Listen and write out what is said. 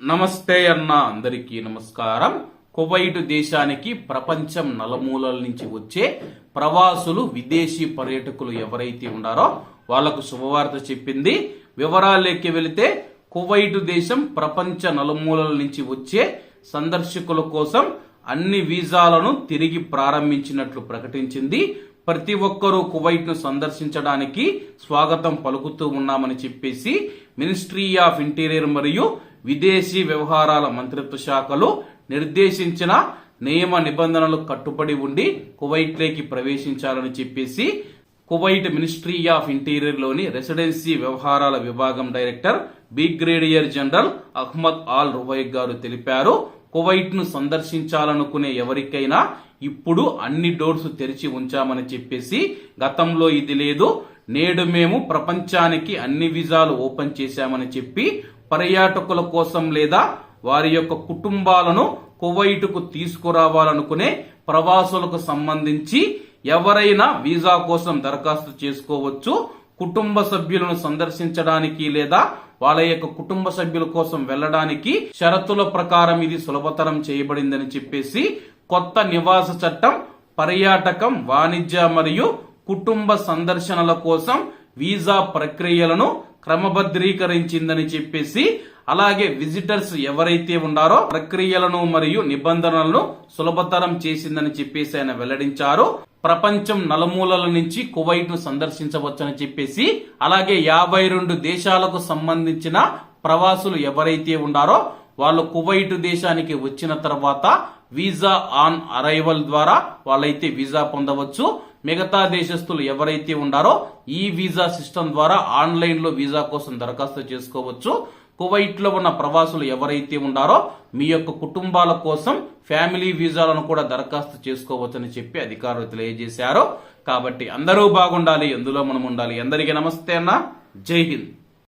నమస్తే అన్న అందరికీ నమస్కారం. కువైట్ దేశానికి ప్రపంచం నలుమూలల నుంచి వచ్చే ప్రవాసులు విదేశీ పర్యాటకులు ఎవరైతే ఉన్నారో వాళ్ళకు శుభవార్త చెప్పింది. వివరాలకి వెళితే కువైట్ దేశం ప్రపంచ నలుమూలల నుంచి వచ్చే సందర్శకుల కోసం అన్ని వీసాలను తిరిగి ప్రారంభించినట్లు ప్రకటించింది. ప్రతి ఒక్కరూ కువైట్ను సందర్శించడానికి స్వాగతం పలుకుతూ ఉన్నామని చెప్పేసి మినిస్ట్రీ ఆఫ్ ఇంటీరియర్ మరియు విదేశీ వ్యవహారాల మంత్రిత్వ శాఖలు నిర్దేశించిన నియమ నిబంధనలు కట్టుబడి ఉండి కువైట్లోకి ప్రవేశించాలని చెప్పేసి కువైట్ మినిస్ట్రీ ఆఫ్ ఇంటీరియర్లోని రెసిడెన్సీ వ్యవహారాల విభాగం director brigadier general Ahmed Al Ruwaik గారు తెలిపారు కువైట్ను సందర్శించాలనుకునే ఎవరికైనా ఇప్పుడు అన్ని డోర్స్ తెరిచి ఉంచామని చెప్పేసి గతంలో ఇది లేదు. నేడు మేము ప్రపంచానికి అన్ని వీసాలు ఓపెన్ చేశామని చెప్పి పర్యాటకుల కోసం లేదా వారి యొక్క కుటుంబాలను కువైటుకు తీసుకురావాలనుకునే ప్రవాసులకు సంబంధించి ఎవరైనా వీసా కోసం దరఖాస్తు చేసుకోవచ్చు. కుటుంబ సభ్యులను సందర్శించడానికి లేదా వాళ్ళ యొక్క కుటుంబ సభ్యుల కోసం వెళ్ళడానికి షరతుల ప్రకారం ఇది సులభతరం చేయబడిందని చెప్పేసి కొత్త నివాస చట్టం పర్యాటకం వాణిజ్య మరియు కుటుంబ సందర్శనల కోసం వీసా ప్రక్రియలను క్రమబద్ధీకరించిందని చెప్పేసి అలాగే విజిటర్స్ ఎవరైతే ఉన్నారో ప్రక్రియలను మరియు నిబంధనలను సులభతరం చేసిందని చెప్పేసి ఆయన వెల్లడించారు. ప్రపంచం నలుమూలల నుంచి కువైట్ను సందర్శించవచ్చని చెప్పేసి అలాగే యాభై రెండు దేశాలకు సంబంధించిన ప్రవాసులు ఎవరైతే ఉన్నారో వాళ్ళు కువైట్ దేశానికి వచ్చిన తర్వాత వీసా ఆన్ అరైవల్ ద్వారా వాళ్ళైతే వీసా పొందవచ్చు. మిగతా దేశస్తులు ఎవరైతే ఉన్నారో ఈ వీసా సిస్టమ్ ద్వారా ఆన్లైన్లో వీసా కోసం దరఖాస్తు చేసుకోవచ్చు. కువైట్లో ఉన్న ప్రవాసులు ఎవరైతే ఉన్నారో మీ యొక్క కుటుంబాల కోసం ఫ్యామిలీ వీసాలను కూడా దరఖాస్తు చేసుకోవచ్చని చెప్పి అధికారులు తెలియజేశారు. కాబట్టి అందరూ బాగుండాలి ఎందులో మనం ఉండాలి. అందరికీ నమస్తే అన్న. జై హింద్.